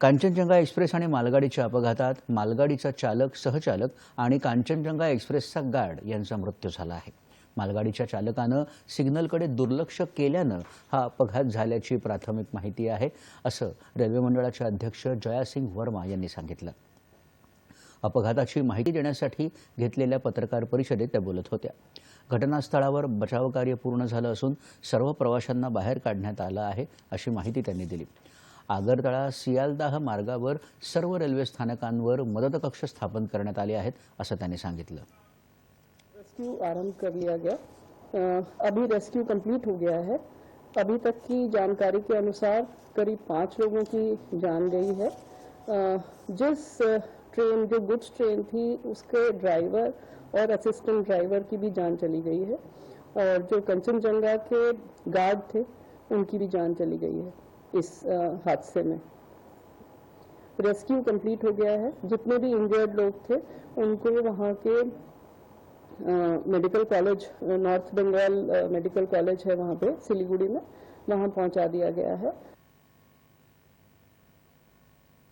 Kanchenjunga express आणि मालगाडीच्या अपघातात मालगाडीचा चालक सहचालक आणि कांचनजंगा एक्सप्रेसचा गार्ड यांचा मृत्यू झाला आहे. मालगाडीच्या चालकानं सिग्नलकडे दुर्लक्ष केल्यानं हा अपघात झाल्याची प्राथमिक माहिती आहे असं रेल्वे मंडळाचे अध्यक्ष जयासिंग वर्मा यांनी सांगितलं. अपघाताची माहिती देण्यासाठी घेतलेल्या पत्रकार परिषदेत त्या बोलत होत्या. घटनास्थळावर बचावकार्य पूर्ण झालं असून सर्व प्रवाशांना बाहेर काढण्यात आलं आहे अशी माहिती त्यांनी दिली. आगरतळा, सियालदाह मार्गावर सर्व रेल्वे स्थानकांवर मदत कक्ष स्थापन करण्यात आले आहेत, असं त्यांनी सांगितलं. रेस्क्यू आरंभ कर लिया गया. अभी रेस्क्यू कंप्लीट हो गया है. अभी तक की जानकारी के अनुसार करीब पाँच लोगों की जान गई है. जिस ट्रेन जो गुड्स ट्रेन थी, उसके ड्राइवर और असिस्टेंट ड्राइवर की भी जान चली गई है. और जो कंचनजंगा के गार्ड थे, उनकी भी जान चली गई है. इस हादसे में। रेस्क्यू कंप्लीट हो गया है। जितने भी इंजर्ड लोग थे, उनको वहाँ के medical college North Bengal medical college है वहाँ पे, सिलीगुड़ी में, वहाँ पहुँचा दिया गया है।